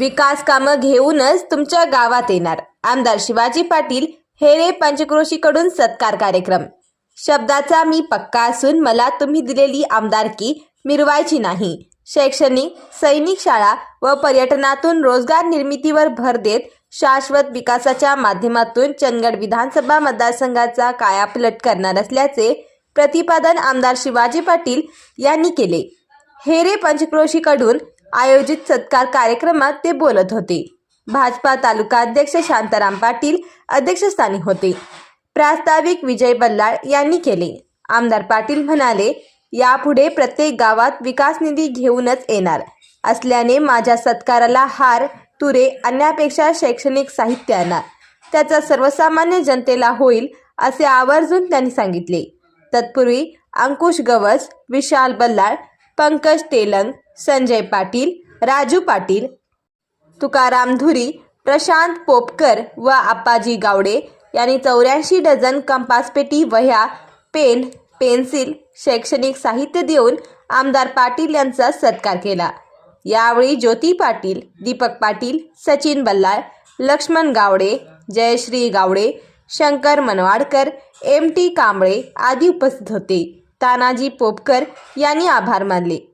विकास कामं घेऊनच तुमच्या गावात येणार. आमदार शिवाजी पाटील हेरे पंचक्रोशीकडून सत्कार कार्यक्रम. शब्दाचा मी पक्का असून मला तुम्ही दिलेली आमदारकी मिरवायची नाही. शैक्षणिक सैनिक शाळा व पर्यटनातून रोजगार निर्मितीवर भर देत शाश्वत विकासाच्या माध्यमातून चंदगड विधानसभा मतदारसंघाचा कायापलट करणार असल्याचे प्रतिपादन आमदार शिवाजी पाटील यांनी केले. हेरे पंचक्रोशीकडून आयोजित सत्कार कार्यक्रमात ते बोलत होते. भाजपा तालुका अध्यक्ष शांताराम पाटील अध्यक्षस्थानी होते. प्रास्ताविक विजय बल्लाळ यांनी केले. आमदार पाटील म्हणाले यापुढे प्रत्येक गावात विकास निधी घेऊनच येणार. असल्याने माझ्या सत्काराला हार तुरे आणण्यापेक्षा शैक्षणिक साहित्य आणा. त्याचा सर्वसामान्य जनतेला होईल असे आवर्जून त्यांनी सांगितले. तत्पूर्वी अंकुश गवस विशाल बल्लाळ पंकज तेलंग संजय पाटील राजू पाटील तुकाराम धुरी प्रशांत पोपकर व आप्पाजी गावडे यांनी चौऱ्याऐंशी डझन कंपासपेटी वह्या पेन पेन्सिल शैक्षणिक साहित्य देऊन आमदार पाटील यांचा सत्कार केला. यावेळी ज्योती पाटील दीपक पाटील सचिन बल्लाळ लक्ष्मण गावडे जयश्री गावडे शंकर मनवाडकर एम टी कांबळे आदी उपस्थित होते. तानाजी पोपकर यांनी आभार मानले.